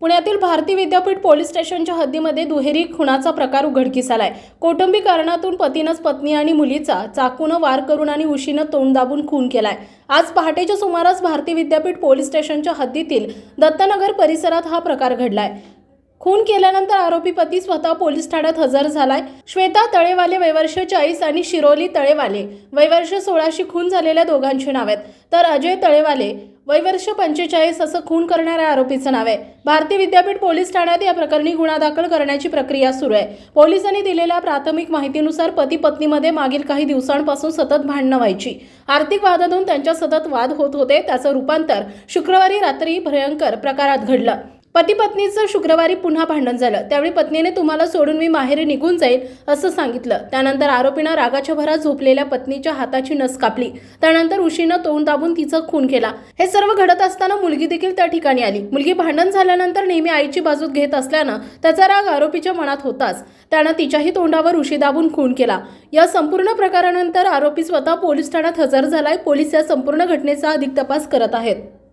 पुण्यातील भारती विद्यापीठ पोलीस स्टेशनच्या हद्दीमध्ये दुहेरी खुनाचा प्रकार उघडकीस आलाय कौटुंबिक कारणातून पतीनंच पत्नी आणि मुलीचा चाकूनं वार करून आणि उशीनं तोंड दाबून खून केलाय. आज पहाटेच्या सुमारास भारती विद्यापीठ पोलीस स्टेशनच्या हद्दीतील दत्तनगर परिसरात हा प्रकार घडलाय. खून केल्यानंतर आरोपी पती स्वतः पोलीस ठाण्यात हजर झालाय. श्वेता तळेवाले वैवर्ष चाळीस आणि शिरोली तळेवाले. वैवर्ष सोळाशी खून झालेल्या दोघांची नाव आहेत. तर अजय तळेवाले वैवर्ष पंचेचाळीस असं खून करणाऱ्या आरोपीचं नाव आहे. भारतीय विद्यापीठ पोलीस ठाण्यात या प्रकरणी गुन्हा दाखल करण्याची प्रक्रिया सुरू आहे. पोलिसांनी दिलेल्या प्राथमिक माहितीनुसार पती पत्नीमध्ये मागील काही दिवसांपासून सतत भांडणं व्हायची. आर्थिक वादातून त्यांच्या सतत वाद होत होते. त्याचं रूपांतर शुक्रवारी रात्री भयंकर प्रकारात घडलं. पती पत्नीचं शुक्रवारी पुन्हा भांडण झालं. त्यावेळी पत्नीने तुम्हाला सोडून मी माहेरी निघून जाईल असं सांगितलं. त्यानंतर आरोपीनं रागाच्या भरात झोपलेल्या पत्नीच्या हाताची नस कापली. त्यानंतर उशीनं तोंड दाबून तिचा खून केला. हे सर्व घडत असताना मुलगी देखील त्या ठिकाणी आली. मुलगी भांडण झाल्यानंतर नेहमी आईची बाजू घेत असल्यानं त्याचा राग आरोपीच्या मनात होताच. त्यानं तिच्याही तोंडावर उशी दाबून खून केला. या संपूर्ण प्रकारानंतर आरोपी स्वतः पोलीस ठाण्यात हजर झालाय. पोलीस या संपूर्ण घटनेचा अधिक तपास करत आहेत.